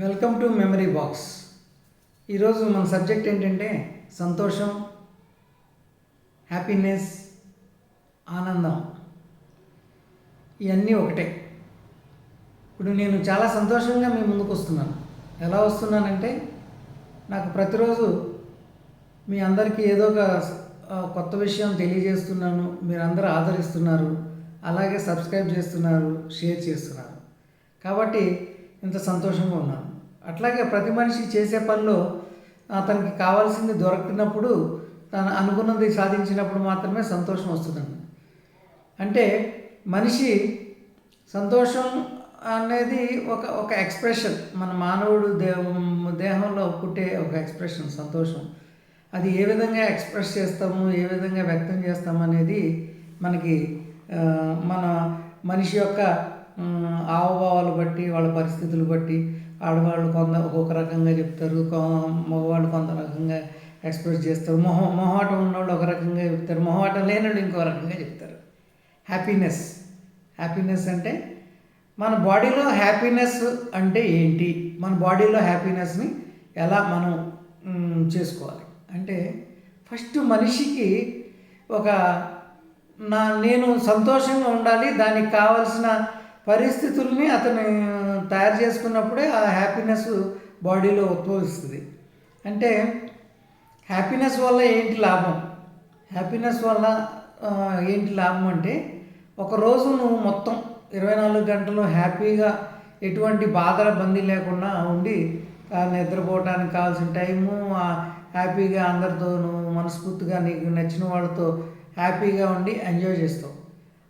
Welcome to memory box ఈరోజు మన subject ఏంటంటే సంతోషం హ్యాపీనెస్ ఆనందం. ఇవన్నీ ఒకటే. ఇప్పుడు నేను చాలా సంతోషంగా మీ ముందుకు వస్తున్నాను. ఎలా వస్తున్నానంటే నాకు ప్రతిరోజు మీ అందరికీ ఏదో ఒక కొత్త విషయం తెలియజేస్తున్నాను. మీరందరూ ఆదరిస్తున్నారు. అలాగే సబ్స్క్రైబ్ చేస్తున్నారు షేర్ చేస్తున్నారు. కాబట్టి ఇంత సంతోషంగా ఉన్నాను. అట్లాగే ప్రతి మనిషి చేసే పనిలో తనకి కావాల్సింది దొరకినప్పుడు తను అనుకున్నది సాధించినప్పుడు మాత్రమే సంతోషం వస్తుందండి. అంటే మనిషి సంతోషం అనేది ఒక ఒక ఎక్స్ప్రెషన్. మన మానవుడు దేహం దేహంలో పుట్టే ఒక ఎక్స్ప్రెషన్ సంతోషం. అది ఏ విధంగా ఎక్స్ప్రెస్ చేస్తాము ఏ విధంగా వ్యక్తం చేస్తాము అనేది మనకి మన మనిషి యొక్క ఆవభావాలు హావభావాలు బట్టి వాళ్ళ పరిస్థితులు బట్టి ఆడవాళ్ళు కొంత ఒక్కొక్క రకంగా చెప్తారు. కొ- మగవాళ్ళు కొంత రకంగా ఎక్స్ప్రెస్ చేస్తారు. మొహ మొహమాటం ఉన్నవాళ్ళు ఒక రకంగా చెప్తారు. మొహమాటం లేనివాళ్ళు ఇంకో రకంగా చెప్తారు. హ్యాపీనెస్ హ్యాపీనెస్ అంటే మన బాడీలో హ్యాపీనెస్ అంటే ఏంటి? మన బాడీలో హ్యాపీనెస్ని ఎలా మనం చేసుకోవాలి? అంటే ఫస్ట్ మనిషికి ఒక నా నేను సంతోషంగా ఉండాలి. దానికి కావలసిన పరిస్థితుల్ని అతను తయారు చేసుకున్నప్పుడే ఆ హ్యాపీనెస్ బాడీలో ఉద్భవిస్తుంది. అంటే హ్యాపీనెస్ వల్ల ఏంటి లాభం? హ్యాపీనెస్ వల్ల ఏంటి లాభం అంటే ఒక రోజు నువ్వు మొత్తం ఇరవై నాలుగు గంటలు హ్యాపీగా ఎటువంటి బాధల బందీ లేకుండా ఉండి నిద్రపోవటానికి నిద్రపోవడానికి కావాల్సిన టైము హ్యాపీగా అందరితో నువ్వు మనస్ఫూర్తిగా నీకు నచ్చిన వాళ్ళతో హ్యాపీగా ఉండి ఎంజాయ్ చేస్తావు.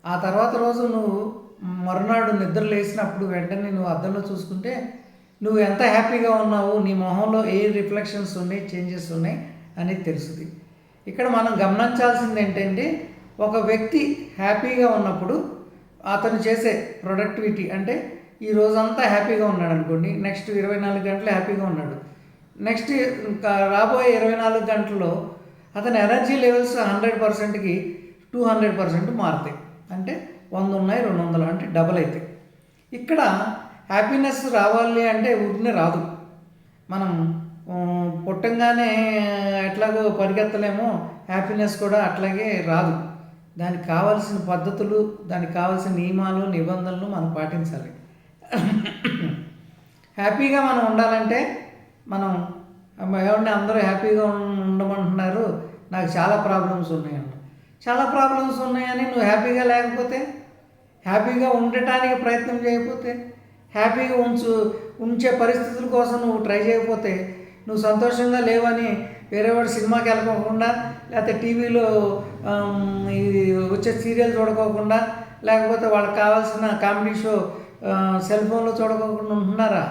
ఆ తర్వాత రోజు నువ్వు మరునాడు నిద్ర లేచినప్పుడు వెంటనే నువ్వు అద్దంలో చూసుకుంటే నువ్వు ఎంత హ్యాపీగా ఉన్నావు నీ మొహంలో ఏ రిఫ్లెక్షన్స్ ఉన్నాయి చేంజెస్ ఉన్నాయి అనేది తెలుస్తుంది ఇక్కడ మనం గమనించాల్సింది ఏంటంటే ఒక వ్యక్తి హ్యాపీగా ఉన్నప్పుడు అతను చేసే ప్రొడక్టివిటీ అంటే ఈ రోజంతా హ్యాపీగా ఉన్నాడు అనుకోండి నెక్స్ట్ ఇరవై నాలుగు గంటలు హ్యాపీగా ఉన్నాడు. నెక్స్ట్ ఇంకా రాబోయే ఇరవై నాలుగు గంటల్లో అతని ఎనర్జీ లెవెల్స్ హండ్రెడ్ పర్సెంట్కి టూ హండ్రెడ్ పర్సెంట్ మారుతాయి. అంటే వంద ఉన్నాయి రెండు వందలు అంటే డబల్ అవుతాయి ఇక్కడ హ్యాపీనెస్ రావాలి అంటే ఊరినే రాదు. మనం పుట్టంగానే ఎట్లాగో పరిగెత్తలేమో హ్యాపీనెస్ కూడా అట్లాగే రాదు. దానికి కావాల్సిన పద్ధతులు దానికి కావాల్సిన నియమాలు నిబంధనలు మనం పాటించాలి. హ్యాపీగా మనం ఉండాలంటే మనం ఎవరిని అందరూ హ్యాపీగా ఉండమంటున్నారు? నాకు చాలా ప్రాబ్లమ్స్ ఉన్నాయన్న చాలా ప్రాబ్లమ్స్ ఉన్నాయని నువ్వు హ్యాపీగా లేకపోతే? హ్యాపీగా ఉండటానికి ప్రయత్నం చేయకపోతే హ్యాపీగా ఉంచు ఉంచే పరిస్థితుల కోసం నువ్వు ట్రై చేయకపోతే నువ్వు సంతోషంగా లేవని వేరే వాడు సినిమాకి వెళ్ళకోకుండా లేకపోతే టీవీలో ఇది వచ్చే సీరియల్ చూడకోకుండా లేకపోతే వాళ్ళకి కావాల్సిన కామెడీ షో సెల్ ఫోన్లో చూడకోకుండా ఉంటున్నారా?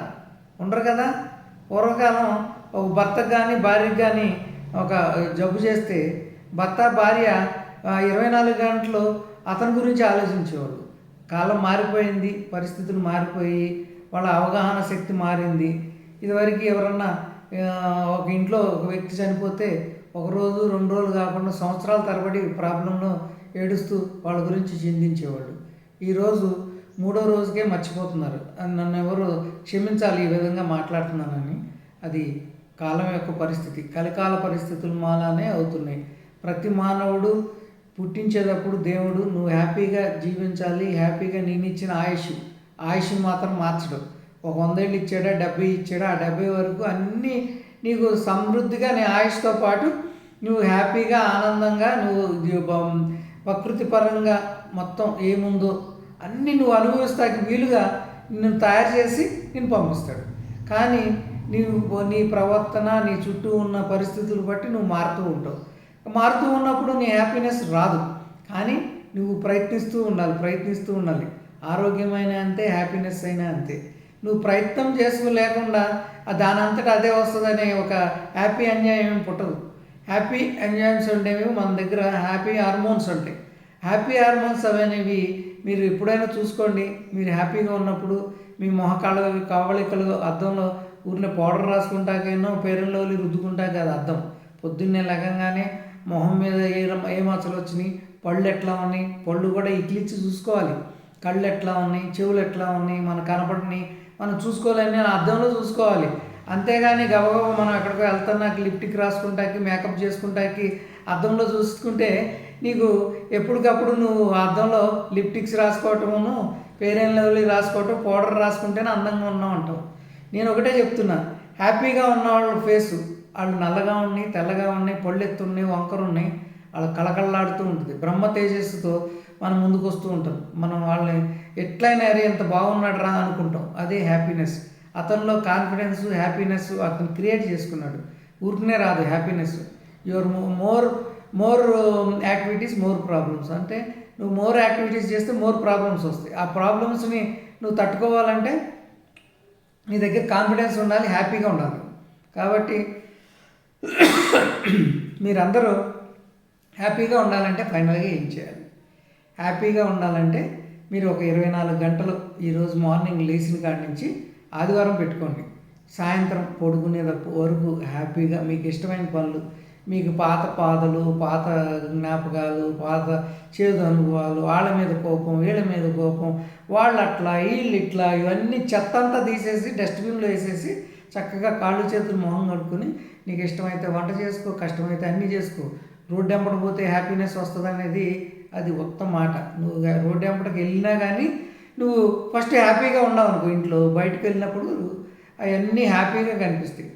ఉండరు కదా? పూర్వకాలం ఒక భర్తకు కానీ భార్యకు కానీ ఒక జబ్బు చేస్తే భర్త భార్య ఇరవై నాలుగు గంటలు అతని గురించి ఆలోచించేవాడు కాలం మారిపోయింది పరిస్థితులు మారిపోయి వాళ్ళ అవగాహన శక్తి మారింది. ఇదివరకు ఎవరన్నా ఒక ఇంట్లో ఒక వ్యక్తి చనిపోతే ఒక రోజు రెండు రోజులు కాకుండా సంవత్సరాల తరబడి ప్రాబ్లంలో ఏడుస్తూ వాళ్ళ గురించి చింతించేవాళ్ళు. ఈరోజు మూడో రోజుకే మర్చిపోతున్నారు. అని నన్ను ఎవరు క్షమించాలి ఈ విధంగా మాట్లాడుతున్నానని. అది కాలం యొక్క పరిస్థితి. కలికాల పరిస్థితులు మాలానే అవుతున్నాయి. ప్రతి మానవుడు పుట్టించేటప్పుడు దేవుడు నువ్వు హ్యాపీగా జీవించాలి హ్యాపీగా నేను ఇచ్చిన ఆయుష్ ఆయుష్ మాత్రం మార్చడు. ఒక వందేళ్ళు ఇచ్చాడా డెబ్బై ఇచ్చాడా ఆ డెబ్బై వరకు అన్నీ నీకు సమృద్ధిగా నీ ఆయుష్తో పాటు నువ్వు హ్యాపీగా ఆనందంగా నువ్వు ప్రకృతి పరంగా మొత్తం ఏముందో అన్నీ నువ్వు అనుభవిస్తానికి వీలుగా నిన్ను తయారు చేసి నేను పంపిస్తాడు. కానీ నీవు నీ ప్రవర్తన నీ చుట్టూ ఉన్న పరిస్థితులు బట్టి నువ్వు మారుతూ ఉంటావు. మారుతూ ఉన్నప్పుడు నీ హ్యాపీనెస్ రాదు. కానీ నువ్వు ప్రయత్నిస్తూ ఉండాలి ప్రయత్నిస్తూ ఉండాలి. ఆరోగ్యమైన అంతే హ్యాపీనెస్ అయినా అంతే. నువ్వు ప్రయత్నం చేసుకు లేకుండా దాని అంతటా అదే వస్తుందనే ఒక హ్యాపీ ఎంజాయ్ ఏమి పుట్టదు. హ్యాపీ ఎంజాయ్స్ ఉండేవి మన దగ్గర హ్యాపీ హార్మోన్స్ ఉంటాయి. హ్యాపీ హార్మోన్స్ అనేవి మీరు ఎప్పుడైనా చూసుకోండి. మీరు హ్యాపీగా ఉన్నప్పుడు మీ మొహ కవళికలు అద్దంలో ఊరిని పౌడర్ రాసుకుంటాకేనో పేరెల్లో రుద్దుకుంటా కాదు అర్థం పొద్దున్నే లగంగానే మొహం మీద ఏ ఏ మచ్చలు వచ్చినాయి? పళ్ళు ఎట్లా ఉన్నాయి? పళ్ళు కూడా ఇట్లిచ్చి చూసుకోవాలి. కళ్ళు ఎట్లా ఉన్నాయి? చెవులు ఎట్లా ఉన్నాయి? మన కనపడని మనం చూసుకోవాలని అద్దంలో చూసుకోవాలి. అంతేగాని గబగబ మనం ఎక్కడికో వెళ్తున్నాకి లిప్టిక్ రాసుకుంటాకి మేకప్ చేసుకుంటాకి అద్దంలో చూసుకుంటే నీకు ఎప్పటికప్పుడు నువ్వు అద్దంలో లిప్టిక్స్ రాసుకోవటమును పేరెన్ లెవెల్ రాసుకోవటం పౌడర్ రాసుకుంటేనే అందంగా ఉన్నావు అంటావు. నేను ఒకటే చెప్తున్నా. హ్యాపీగా ఉన్నవాళ్ళ ఫేసు వాళ్ళు నల్లగా ఉన్నాయి తెల్లగా ఉన్నాయి పళ్ళు ఎత్తున్నాయి వంకరు ఉన్నాయి కళకళలాడుతూ ఉంటుంది. బ్రహ్మ తేజస్సుతో మనం ముందుకు వస్తూ ఉంటాం. మనం వాళ్ళని ఎట్లయినా అరే ఎంత బాగున్నాడు రా అనుకుంటాం. అదే హ్యాపీనెస్ అతనిలో కాన్ఫిడెన్స్ హ్యాపీనెస్ అతను క్రియేట్ చేసుకున్నాడు. ఊరికనే రాదు happiness your more more activities more problems అంటే నువ్వు మోర్ యాక్టివిటీస్ చేస్తే మోర్ ప్రాబ్లమ్స్ వస్తాయి. ఆ ప్రాబ్లమ్స్ని నువ్వు తట్టుకోవాలంటే నీ దగ్గర కాన్ఫిడెన్స్ ఉండాలి హ్యాపీగా ఉండాలి. కాబట్టి మీరందరూ హ్యాపీగా ఉండాలంటే ఫైనల్గా ఏం చేయాలి? హ్యాపీగా ఉండాలంటే మీరు ఒక ఇరవై నాలుగు గంటలు ఈరోజు మార్నింగ్ లేచిన కాడి నుంచి ఆదివారం పెట్టుకోండి. సాయంత్రం పడుకునే వరకు హ్యాపీగా మీకు ఇష్టమైన పనులు మీకు పాత పాదలు పాత జ్ఞాపకాలు పాత చేదు అనుభవాలు వాళ్ళ మీద కోపం వీళ్ళ మీద కోపం వాళ్ళు అట్లా వీళ్ళు ఇట్లా ఇవన్నీ చెత్త అంతా తీసేసి డస్ట్బిన్లో వేసేసి చక్కగా కాళ్ళు చేతులు మొహం కడుక్కొని నీకు ఇష్టమైతే వంట చేసుకో కష్టమైతే అన్నీ చేసుకో. రోడ్డు వెంబడి పోతే హ్యాపీనెస్ వస్తుంది అనేది అది ఉత్తమ మాట. నువ్వు రోడ్డు వెంబడికి వెళ్ళినా కానీ నువ్వు ఫస్ట్ హ్యాపీగా ఉండవు అనుకో ఇంట్లో. బయటకు వెళ్ళినప్పుడు అవన్నీ హ్యాపీగా కనిపిస్తాయి.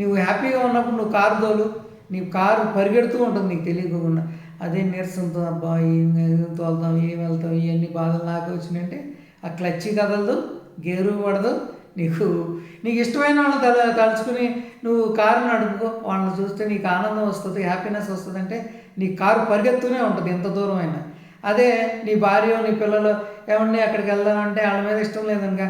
నువ్వు హ్యాపీగా ఉన్నప్పుడు నువ్వు కారు తోలు. నీ కారు పరిగెడుతూ ఉంటుంది నీకు తెలియకుండా. అదే నీరసంతో అబ్బా ఏం ఏం తోలుతాం ఏం వెళ్తాం ఇవన్నీ బాధలు నాకు వచ్చినాయంటే ఆ క్లచ్చి కదలదు గేరు పడదు నీకు నీకు ఇష్టమైన వాళ్ళని తల తలుచుకుని నువ్వు కారు నడుపుకో వాళ్ళని చూస్తే నీకు ఆనందం వస్తుంది హ్యాపీనెస్ వస్తుంది అంటే నీ కారు పరిగెత్తూనే ఉంటుంది ఎంత దూరం అయినా. అదే నీ భార్య నీ పిల్లలు ఏమన్నా అక్కడికి వెళ్దామంటే వాళ్ళ మీద ఇష్టం లేదనుక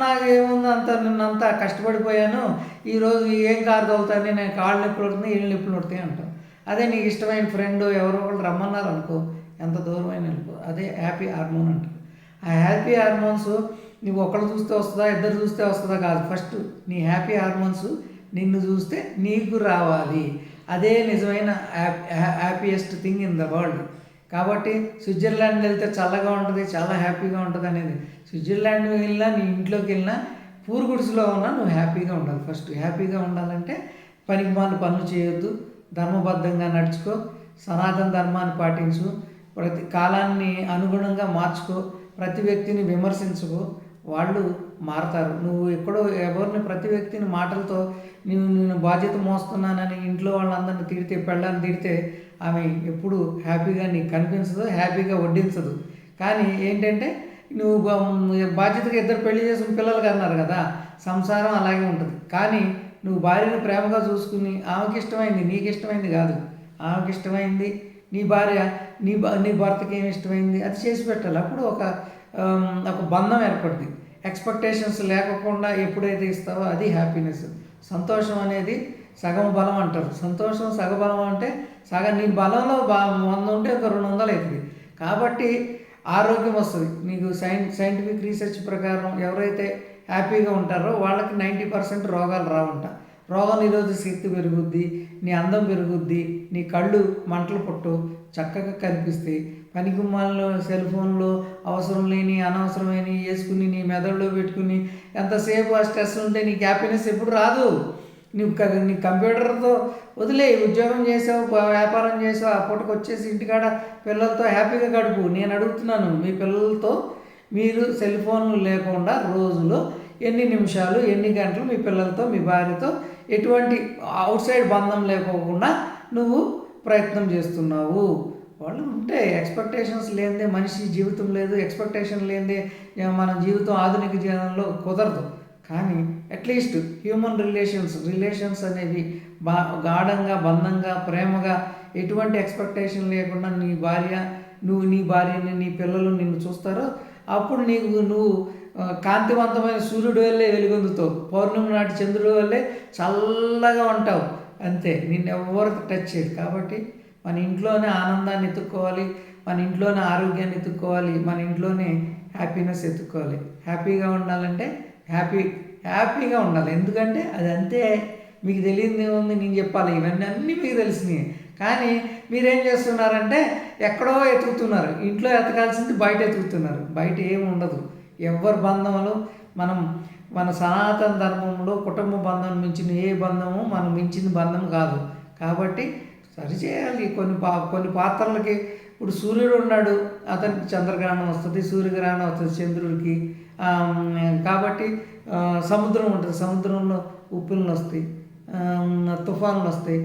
నాకు ఏముంది అంత నిన్నంతా కష్టపడిపోయాను ఈరోజు ఏం కారు తోలుతాను నేను కాళ్ళు నొప్పులు పడుతుంది ఇళ్ళు నొప్పులు పడుతాయి అంటాం అదే నీకు ఇష్టమైన ఫ్రెండ్ ఎవరో ఒకళ్ళు రమ్మన్నారు అనుకో ఎంత దూరమైన అనుకో అదే హ్యాపీ హార్మోన్ అంటారు. ఆ హ్యాపీ హార్మోన్స్ నువ్వు ఒకళ్ళు చూస్తే వస్తుందా ఇద్దరు చూస్తే వస్తుందా కాదు. ఫస్ట్ నీ హ్యాపీ హార్మోన్స్ నిన్ను చూస్తే నీకు రావాలి. అదే నిజమైన happiest thing in the world కాబట్టి స్విట్జర్లాండ్ వెళ్తే చల్లగా ఉంటుంది చాలా హ్యాపీగా ఉంటుంది అనేది. స్విట్జర్లాండ్ వెళ్ళినా నీ ఇంట్లోకి వెళ్ళినా పూరు ఉన్నా నువ్వు హ్యాపీగా ఉండాలి. ఫస్ట్ హ్యాపీగా ఉండాలంటే పనికి మాను పనులు చేయొద్దు. ధర్మబద్ధంగా నడుచుకో. సనాతన ధర్మాన్ని పాటించు. ప్రతి కాలాన్ని అనుగుణంగా మార్చుకో. ప్రతి వ్యక్తిని విమర్శించుకో. వాళ్ళు మారతారు. నువ్వు ఎక్కడో ఎవరిని ప్రతి వ్యక్తిని మాటలతో నేను నేను బాధ్యత మోస్తున్నానని ఇంట్లో వాళ్ళందరిని తిడితే పెళ్ళాన్ని తిడితే ఆమె ఎప్పుడు హ్యాపీగా నీకు కనిపించదు హ్యాపీగా వడ్డించదు. కానీ ఏంటంటే నువ్వు బా- బాధ్యతగా ఇద్దరు పెళ్ళి చేసిన పిల్లలు అన్నారు కదా సంసారం అలాగే ఉంటుంది. కానీ నువ్వు భార్యను ప్రేమగా చూసుకుని ఆమెకి ఇష్టమైంది నీకు ఇష్టమైంది కాదు. ఆమెకి ఇష్టమైంది నీ భార్య నీ నీ భర్తకి ఏమి ఇష్టమైంది అది చేసి పెట్టాలి. అప్పుడు ఒక ఒక బంధం ఏర్పడుతుంది ఎక్స్పెక్టేషన్స్ లేకుండా ఎప్పుడైతే ఇస్తావో అది హ్యాపీనెస్ సంతోషం అనేది సగం బలం అంటారు. సంతోషం సగబలం అంటే సగం నీ బలంలో బా వంద ఉంటే ఒక రెండు వందలు అవుతుంది. కాబట్టి ఆరోగ్యం వస్తుంది. నీకు సైన్ సైంటిఫిక్ రీసెర్చ్ ప్రకారం ఎవరైతే హ్యాపీగా ఉంటారో వాళ్ళకి నైంటీ పర్సెంట్ రోగాలు రావంట. రోగ నిరోధక శక్తి పెరుగుద్ది నీ అందం పెరుగుద్ది నీ కళ్ళు మంటలు పుట్టు చక్కగా కనిపిస్తాయి పనికిమాలలో సెల్ ఫోన్లో అవసరం లేని అనవసరమైన వేసుకుని నీ మెదడులో పెట్టుకుని ఎంతసేపు ఆ స్ట్రెస్ ఉంటే నీకు హ్యాపీనెస్ ఎప్పుడు రాదు. నువ్వు నీ కంప్యూటర్తో వదిలే ఉద్యోగం చేసావు వ్యాపారం చేసావు ఆ పూటకు వచ్చేసి ఇంటికాడ పిల్లలతో హ్యాపీగా గడుపు. నేను అడుగుతున్నాను మీ పిల్లలతో మీరు సెల్ ఫోన్లు లేకుండా రోజులో ఎన్ని నిమిషాలు ఎన్ని గంటలు మీ పిల్లలతో మీ భార్యతో ఎటువంటి అవుట్ సైడ్ బంధం లేకోకుండా నువ్వు ప్రయత్నం చేస్తున్నావు. వాళ్ళు ఉంటే ఎక్స్పెక్టేషన్స్ లేనిదే మనిషి జీవితం లేదు. ఎక్స్పెక్టేషన్ లేనిదే మన జీవితం ఆధునిక జీవనంలో కుదరదు. కానీ అట్లీస్ట్ హ్యూమన్ రిలేషన్స్ రిలేషన్స్ అనేవి బా గాఢంగా బంధంగా ప్రేమగా ఎటువంటి ఎక్స్పెక్టేషన్ లేకుండా నీ భార్య నువ్వు నీ భార్యని నీ పిల్లలు నిన్ను చూస్తారో అప్పుడు నీకు నువ్వు కాంతివంతమైన సూర్యుడు వల్లే వెలుగొందుతావు. పౌర్ణమి నాటి చంద్రుడు వల్లే చల్లగా ఉంటావు. అంతే నిన్ను ఎవరు టచ్ చేయదు. కాబట్టి మన ఇంట్లోనే ఆనందాన్ని ఎత్తుక్కోవాలి మన ఇంట్లోనే ఆరోగ్యాన్ని ఎత్తుక్కోవాలి మన ఇంట్లోనే హ్యాపీనెస్ ఎత్తుక్కోవాలి. హ్యాపీగా ఉండాలంటే హ్యాపీ హ్యాపీగా ఉండాలి. ఎందుకంటే అది అంతే. మీకు తెలియదు ఏముంది నేను చెప్పాలి. ఇవన్నీ అన్నీ మీకు తెలిసినాయి. కానీ మీరేం చేస్తున్నారంటే ఎక్కడో ఎతుకుతున్నారు. ఇంట్లో ఎతకాల్సింది బయట ఎతుకుతున్నారు. బయట ఏమి ఉండదు ఎవరి బంధములు మనం మన సనాతన ధర్మంలో కుటుంబ బంధం మించిన ఏ బంధము మనం మించిన బంధం కాదు. కాబట్టి సరిచేయాలి కొన్ని పా కొన్ని పాత్రలకి ఇప్పుడు సూర్యుడు ఉన్నాడు అతనికి చంద్రగ్రహణం వస్తుంది సూర్యగ్రహణం వస్తుంది చంద్రుడికి. కాబట్టి సముద్రం ఉంటుంది. సముద్రంలో ఉప్పులు వస్తాయి తుఫాన్లు వస్తాయి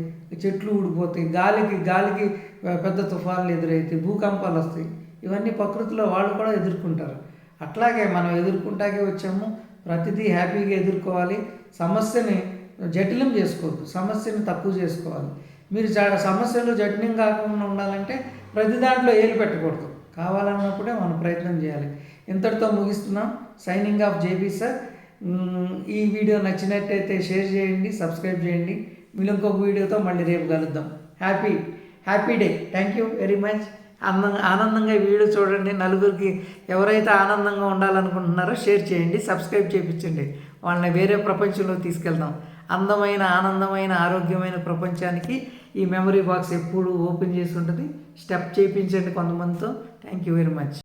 చెట్లు ఊడిపోతాయి గాలికి గాలికి పెద్ద తుఫాన్లు ఎదురవుతాయి భూకంపాలు వస్తాయి. ఇవన్నీ ప్రకృతిలో వాళ్ళు కూడా ఎదుర్కొంటారు. అట్లాగే మనం ఎదుర్కొంటాకే వచ్చాము ప్రతిదీ హ్యాపీగా ఎదుర్కోవాలి. సమస్యని జటిలం చేసుకోవద్దు. సమస్యని తక్కువ చేసుకోవాలి. మీరు సమస్యలు జటిలం కాకుండా ఉండాలంటే ప్రతి దాంట్లో ఏలు పెట్టకూడదు. కావాలన్నప్పుడే మనం ప్రయత్నం చేయాలి. ఇంతటితో ముగిస్తున్నాం. సైనింగ్ ఆఫ్ జేబీ సార్ ఈ వీడియో నచ్చినట్టయితే షేర్ చేయండి సబ్స్క్రైబ్ చేయండి. మీరు ఇంకొక వీడియోతో మళ్ళీ రేపు కలుద్దాం. Happy happy day thank you very much అందంగా ఆనందంగా వీడియో చూడండి. నలుగురికి ఎవరైతే ఆనందంగా ఉండాలనుకుంటున్నారో షేర్ చేయండి సబ్స్క్రైబ్ చేయించండి వాళ్ళని వేరే ప్రపంచంలో తీసుకెళ్దాం. అందమైన ఆనందమైన ఆరోగ్యమైన ప్రపంచానికి ఈ మెమరీ బాక్స్ ఎప్పుడు ఓపెన్ చేసి ఉంటుంది. స్టెప్ చేయించండి కొంతమందితో. Thank you very much.